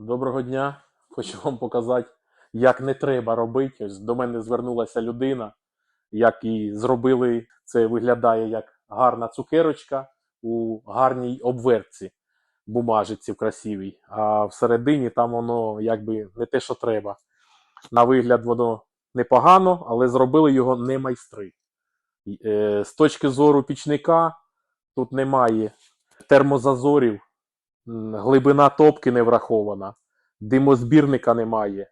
Доброго дня. Хочу вам показати, як не треба робити. Ось до мене звернулася людина, як і зробили. Це виглядає як гарна цукерочка у гарній обвертці, бумажиці в красивій. А всередині там воно якби не те, що треба. На вигляд воно непогано, але зробили його не майстри. Е, З точки зору пічника тут немає термозазорів, глибина топки не врахована, димозбірника немає.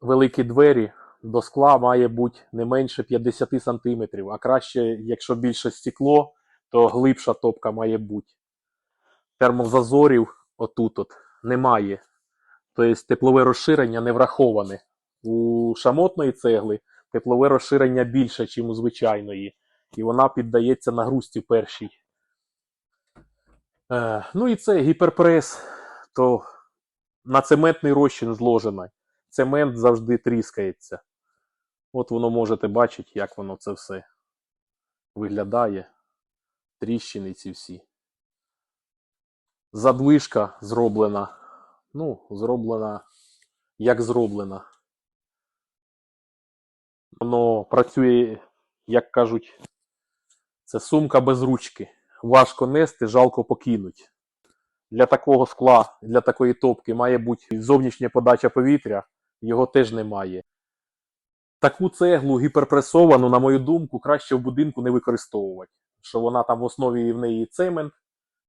Великі двері до скла має бути не менше 50 см, а краще, якщо більше стекло, то глибша топка має бути. Термозазорів отут от немає. Тобто теплове розширення не враховане. У шамотної цегли теплове розширення більше, ніж у звичайної. І вона піддається нагрузці першій. Е, ну і це гіперпрес, то на цементний розчин зложена. Цемент завжди тріскається. От воно можете бачити, як воно це все виглядає. Тріщини ці всі. Задвижка зроблена. Ну, зроблена як зроблена. Воно працює, як кажуть, це сумка без ручки. Важко нести, жалко покинуть. Для такого скла, для такої топки має бути зовнішня подача повітря, його теж немає. Таку цеглу гіперпресовану, на мою думку, краще в будинку не використовувати. Що вона там в основі в неї цемент,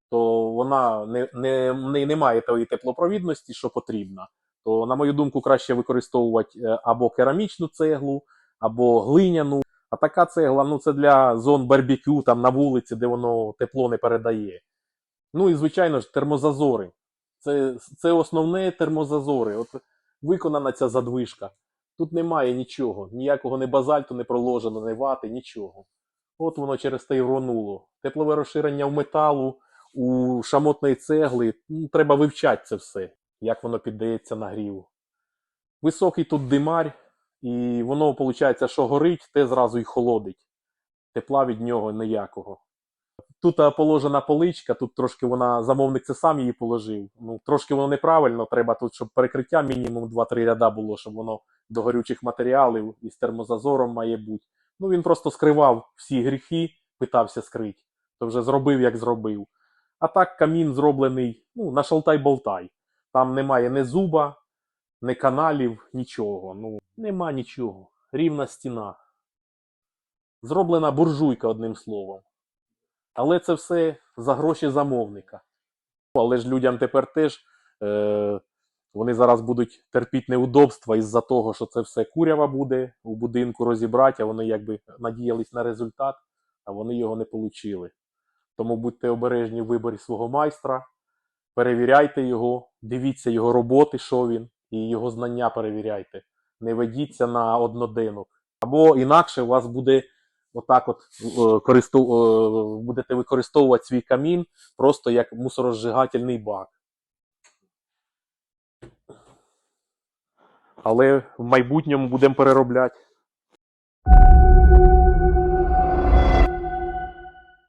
то вона не, не, не, має тої теплопровідності, що потрібна. То, на мою думку, краще використовувати е, або керамічну цеглу, або глиняну. А така цегла, ну це для зон барбекю, там на вулиці, де воно тепло не передає. Ну і звичайно ж, термозазори. Це, це основне термозазори. От виконана ця задвижка. Тут немає нічого, ніякого не базальту не проложено, не вати, нічого. От воно через те й ронуло. Теплове розширення в металу, у шамотної цегли. Ну, треба вивчати це все, як воно піддається нагріву. Високий тут димарь, і воно, виходить, що горить, те зразу й холодить. Тепла від нього ніякого. Тут положена поличка, тут трошки вона, замовник це сам її положив. Ну, трошки воно неправильно, треба тут, щоб перекриття мінімум 2-3 ряда було, щоб воно до горючих матеріалів і з термозазором має бути. Ну він просто скривав всі гріхи, питався скрити, то вже зробив, як зробив. А так камін зроблений ну, на шалтай-болтай. Там немає ні зуба, ні каналів, нічого. Ну, нема нічого. Рівна стіна. Зроблена буржуйка, одним словом. Але це все за гроші замовника. Але ж людям тепер теж е, вони зараз будуть терпіти неудобства із-за того, що це все курява буде у будинку розібрати, а вони якби надіялись на результат, а вони його не отримали. Тому будьте обережні в виборі свого майстра, перевіряйте його, дивіться його роботи, що він, і його знання перевіряйте. Не ведіться на однодину. Або інакше у вас буде отак от е, користу, е, будете використовувати свій камін просто як мусорозжигательний бак. Але в майбутньому будемо переробляти.